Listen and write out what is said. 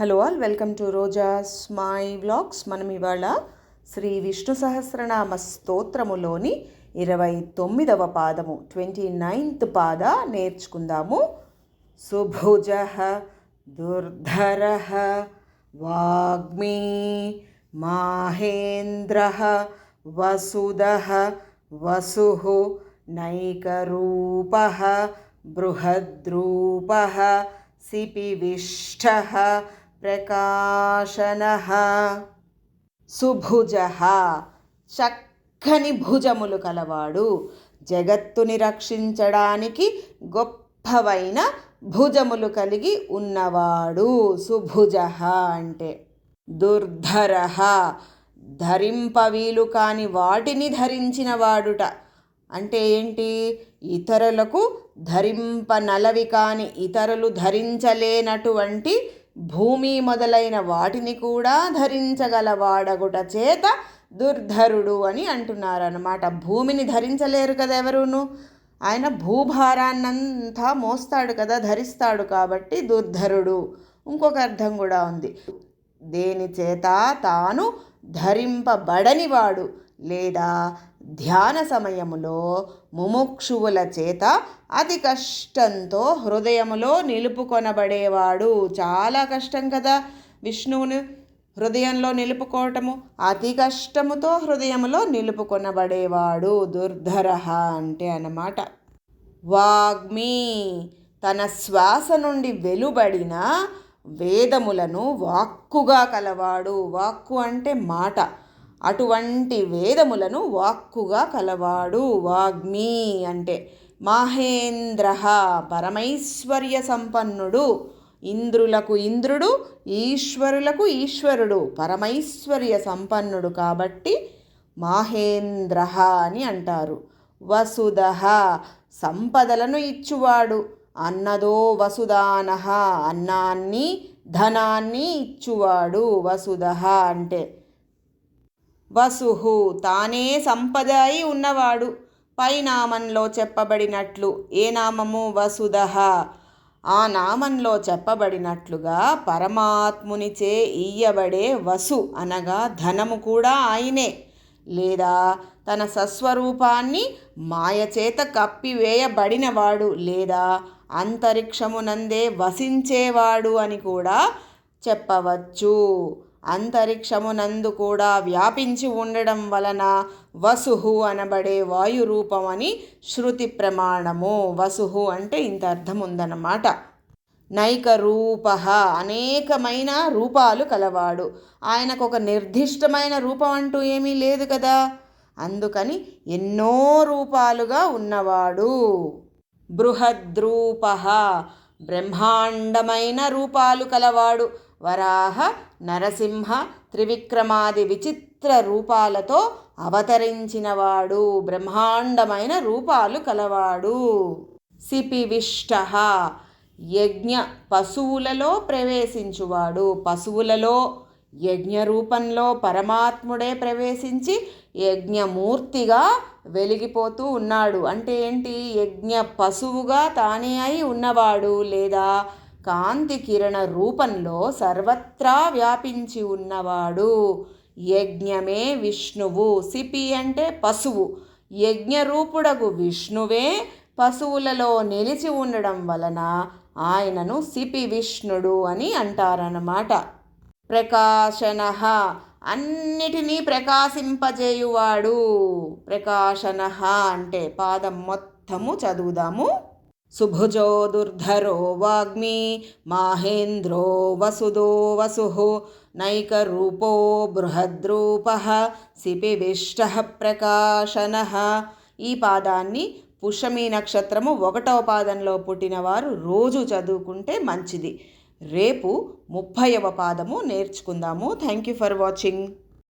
Hello all welcome to Roja's my blogs మనం ఇవాళ శ్రీ విష్ణు సహస్రనామ స్తోత్రములోని ఇరవై తొమ్మిదవ పాదము ట్వంటీ నైన్త్ పాద నేర్చుకుందాము. సుభుజ దుర్ధర వాగ్మీ మాహేంద్ర వసుద వసు నైకరూప బృహద్రూప సిపివిష్ట ప్రకాశన సుభుజ చక్కని భుజములు కలవాడు. జగత్తుని రక్షించడానికి గొప్పవైన భుజములు కలిగి ఉన్నవాడు. సుభుజ అంటే దుర్ధర. ధరింపవీలు కాని వాటిని ధరించినవాడుట అంటే ఏంటి? ఇతరులకు ధరింపనలవి కాని ఇతరులు ధరించలేనటువంటి భూమి మొదలైన వాటిని కూడా ధరించగలవాడగుట చేత దుర్ధరుడు అని అంటున్నారన్నమాట. భూమిని ధరించలేరు కదా ఎవరును? ఆయన భూభారాన్నంతా మోస్తాడు కదా ధరిస్తాడు కాబట్టి దుర్ధరుడు. ఇంకొక అర్థం కూడా ఉంది. దేని చేత తాను ధరింపబడనివాడు లేదా ధ్యాన సమయములో ముముక్షువుల చేత అతి కష్టంతో హృదయములో నిలుపుకొనబడేవాడు. చాలా కష్టం కదా విష్ణువుని హృదయంలో నిలుపుకోవటము. అతి కష్టముతో హృదయములో నిలుపుకొనబడేవాడు దుర్ధర అంటే అన్నమాట. వాగ్మి తన శ్వాస నుండి వెలుబడిన వేదములను వాక్కుగా కలవాడు. వాక్కు అంటే మాట. అటువంటి వేదములను వాక్కుగా కలవాడు వాగ్మీ అంటే మహేంద్ర పరమైశ్వర్య సంపన్నుడు ఇంద్రులకు ఇంద్రుడు ఈశ్వరులకు ఈశ్వరుడు పరమైశ్వర్య సంపన్నుడు కాబట్టి మహేంద్ర అని అంటారు. వసుధ సంపదలను ఇచ్చువాడు అన్నదో వసుదాన అన్నాన్ని ధనాన్ని ఇచ్చువాడు వసుధ అంటే వసుహు తానే సంపద అయి ఉన్నవాడు. పై నామంలో చెప్పబడినట్లు ఏ నామము వసుధ? ఆ నామంలో చెప్పబడినట్లుగా పరమాత్మునిచే ఇయ్యబడే వసు అనగా ధనము కూడా ఆయనే. లేదా తన సస్వరూపాన్ని మాయచేత కప్పివేయబడినవాడు లేదా అంతరిక్షమునందే వసించేవాడు అని కూడా చెప్పవచ్చు. అంతరిక్షమునందు కూడా వ్యాపించి ఉండడం వలన వసుహు అనబడే వాయురూపం అని శృతి ప్రమాణము. వసుహు అంటే ఇంత అర్థం ఉందన్నమాట నైక రూప అనేకమైన రూపాలు కలవాడు. ఆయనకు ఒక నిర్దిష్టమైన రూపం అంటూ ఏమీ లేదు కదా. అందుకని ఎన్నో రూపాలుగా ఉన్నవాడు. బృహద్రూప బ్రహ్మాండమైన రూపాలు కలవాడు. వరాహ నరసింహ త్రివిక్రమాది విచిత్ర రూపాలతో అవతరించినవాడు బ్రహ్మాండమైన రూపాలు కలవాడు. సిపివిష్ట యజ్ఞ పశువులలో ప్రవేశించువాడు. పశువులలో యజ్ఞ రూపంలో పరమాత్ముడే ప్రవేశించి యజ్ఞమూర్తిగా వెలిగిపోతూ ఉన్నాడు. అంటే ఏంటి? యజ్ఞ పశువుగా తానే అయి ఉన్నవాడు లేదా కాంతి కిరణ రూపంలో సర్వత్రా వ్యాపించి ఉన్నవాడు. యజ్ఞమే విష్ణువు. సిపి అంటే పశువు. యజ్ఞరూపుడగు విష్ణువే పశువులలో నిలిచి ఉండడం వలన ఆయనను సిపి విష్ణుడు అని అంటారన్నమాట. ప్రకాశన. అన్నిటినీ ప్రకాశింపజేయువాడు. ప్రకాశన అంటే పాదం మొత్తము చదువుదాము. సుభుజో దుర్ధరో వాగ్మీ మాహేంద్రో వసుదో వసు నైకరూపో బృహద్రూప సిపివిష్ట ప్రకాశన. ఈ పాదాన్ని పుష్యమి నక్షత్రము ఒకటవ పాదంలో పుట్టినవారు రోజు చదువుకుంటే మంచిది. రేపు ముప్పైవ పాదము నేర్చుకుందాము. Thank you for watching